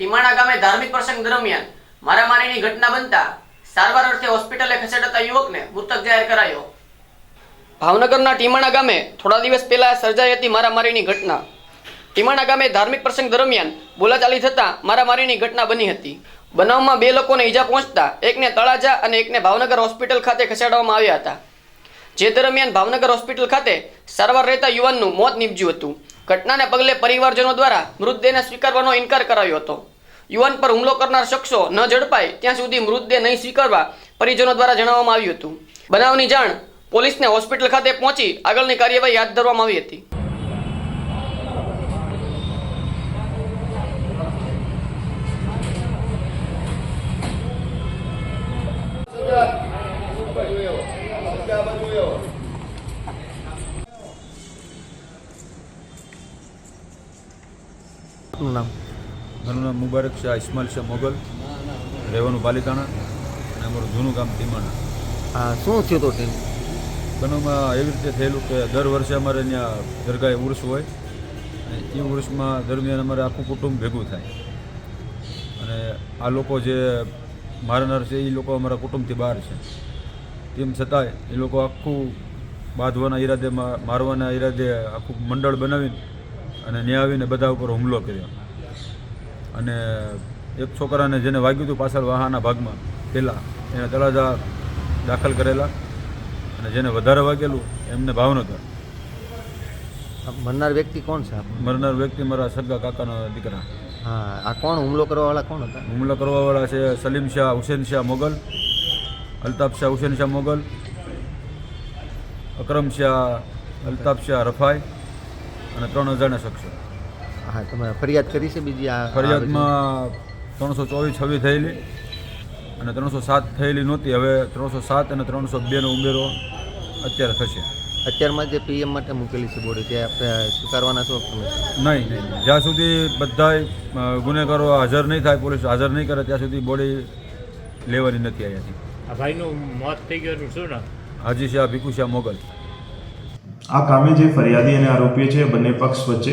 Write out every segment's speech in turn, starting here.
ટીમાણા ગામે ધાર્મિક પ્રસંગ દરમિયાન મારામારીની ઘટના બનતા સારવાર અર્થે હોસ્પિટલે ખસેડાતા યુવકને મૃતક જાહેર કરાયો. ભાવનગરના ટીમાણા ગામે થોડા દિવસ પહેલા સર્જાઈ હતી મારામારીની ઘટના. ટીમાણા ગામે ધાર્મિક પ્રસંગ દરમિયાન બોલાચાલી થતાં મારામારીની ઘટના બની હતી. બનાવમાં બે લોકોને ઈજા પહોંચતા એકને તળાજા અને એકને ભાવનગર હોસ્પિટલ ખાતે ખસેડવામાં આવ્યા હતા. જે દરમિયાન ભાવનગર હોસ્પિટલ ખાતે સારવાર રહેતા યુવાનનું મોત નીપજ્યું હતું. ઘટનાને પગલે પરિવારજનો દ્વારા મૃતદેહને સ્વીકારવાનો ઇનકાર કરાયો હતો. યુવાન પર હુમલો કરનાર શખ્સો ન ઝડપાય ત્યાં સુધી મૃતદેહ નહીં સ્વીકારવા પરિજનો દ્વારા જણાવવામાં આવ્યું હતું. બનાવની જાણ પોલીસને હોસ્પિટલ ખાતે પહોંચી આગળની કાર્યવાહી હાથ ધરવામાં આવી હતી. નામ? મારું નામ મુબારક શાહ ઇસ્માલ શાહ મોગલ રહેવાનું પાલિતાણા અને અમારું જૂનું ગામ ટીમાણા. આ શું થયું તો ટીમ બનાવમાં એવી રીતે થયેલું કે દર વર્ષે અમારે ત્યાં દરગાહે ઉર્સ હોય અને એ ઉર્સમાં દરમિયાન અમારે આખું કુટુંબ ભેગું થાય. અને આ લોકો જે મારનાર છે એ લોકો અમારા કુટુંબથી બહાર છે. તેમ છતાંય એ લોકો આખું બાંધવાના ઈરાદે મારવાના ઈરાદે આખું મંડળ બનાવીને અને ત્યાં આવીને બધા ઉપર હુમલો કર્યો. અને એક છોકરાને જેને વાગ્યું હતું પાછળ વાહાના ભાગમાં પહેલાં એને તળાજા દાખલ કરેલા અને જેને વધારે વાગેલું એમને ભાવનગર. મરનાર વ્યક્તિ કોણ છે મરનાર વ્યક્તિ મારા સગા કાકાના દીકરા. હા આ કોણ? હુમલો કરવાવાળા કોણ હતા? હુમલો કરવાવાળા છે સલીમ શાહ હુસેન શાહ મોગલ અલ્તાફ શાહ હુસેન શાહ મોગલ અકરમ શાહ અલ્તાફ શાહ રફાઈ અને ત્રણ અજાણ્યા શખ્સો. હા તમે ફરિયાદ કરી છે બીજી આ ફરિયાદમાં ત્રણસો ચોવીસ છવ્વીસ થયેલી અને ત્રણસો સાત થયેલી નહોતી. હવે ત્રણસો સાત અને ત્રણસો બેનો ઉમેરો અત્યારે થશે. અત્યારમાં જે પીએમ માટે મૂકેલી છે બોડી તે આપણે સ્વીકારવાના છો નહીં નહીં. જ્યાં સુધી બધાય ગુનેગારો હાજર નહીં થાય પોલીસ હાજર નહીં કરે ત્યાં સુધી બોડી લેવાની નથી અહીંયાથી આ ભાઈનું મોત થઈ ગયું શું નામ? હાજી શાહ ભીખુ શાહ મોગલ. આ કામે જે ફરિયાદી અને આરોપી છે, બંને પક્ષ વચ્ચે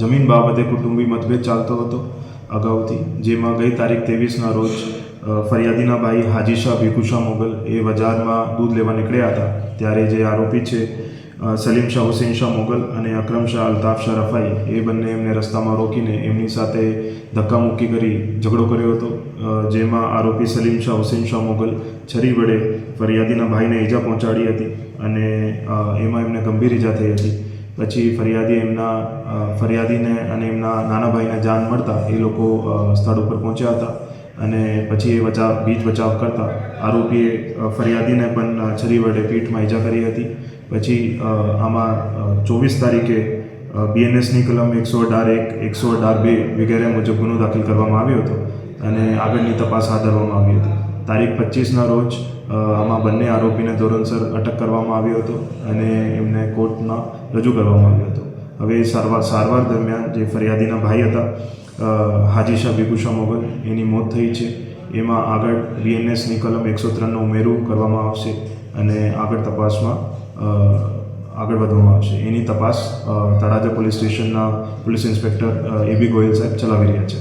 જમીન બાબતે કુટુંબી મતભેદ ચાલતો હતો અગાઉથી, જેમાં ગઈ તારીખ ત્રેવીસના રોજ ફરિયાદીના ભાઈ હાજીશાહ ભીખુશા મોગલ એ બજારમાં દૂધ લેવા નીકળ્યા હતા. ત્યારે જે આરોપી છે સલીમ શાહ, હુસેન શાહ, મોગલ અને અકરમ શાહ, અલ્તાફ શાહ, રફાઈ, એ બંને એમને રસ્તામાં રોકીને એમની સાથે ધક્કામુક્કી કરી, ઝઘડો કર્યો હતો. જેમાં આરોપી સલીમ શાહ, હુસેન શાહ, મોગલ છરી વડે ફરિયાદીના ભાઈને ઈજા પહોંચાડી હતી અને એમાં એમને ગંભીર ઈજા થઈ હતી. પછી ફરિયાદી એમના ફરિયાદીને અને એમના નાના ભાઈને જાન મળતા એ લોકો સ્થળ ઉપર પહોંચ્યા હતા અને પછી એ બચાવ બીજ બચાવ કરતા આરોપીએ ફરિયાદીને પણ છરી વડે પીઠમાં ઈજા કરી હતી. પછી આમાં ચોવીસ તારીખે બીએનએસની કલમ એકસો અઢાર એક, એકસો અઢાર બે વગેરે મુજબ ગુનો દાખલ કરવામાં આવ્યો હતો અને આગળની તપાસ હાથ ધરવામાં આવી હતી. તારીખ પચીસના રોજ આમાં બંને આરોપીને ધોરણસર અટક કરવામાં આવ્યો હતો અને એમને કોર્ટમાં રજૂ કરવામાં આવ્યો હતો. હવે સારવાર સારવાર દરમિયાન જે ફરિયાદીના ભાઈ હતા હાજીશા ભીખુશા મોગલ, એની મોત થઈ છે. એમાં આગળ બીએનએસની કલમ એકસો ત્રણનું ઉમેરું કરવામાં આવશે અને આગળ તપાસમાં આગળ વધવામાં આવશે. એની તપાસ તળાજા પોલીસ સ્ટેશનના police inspector A B Goyal સાહેબ ચલાવી રહ્યા છે.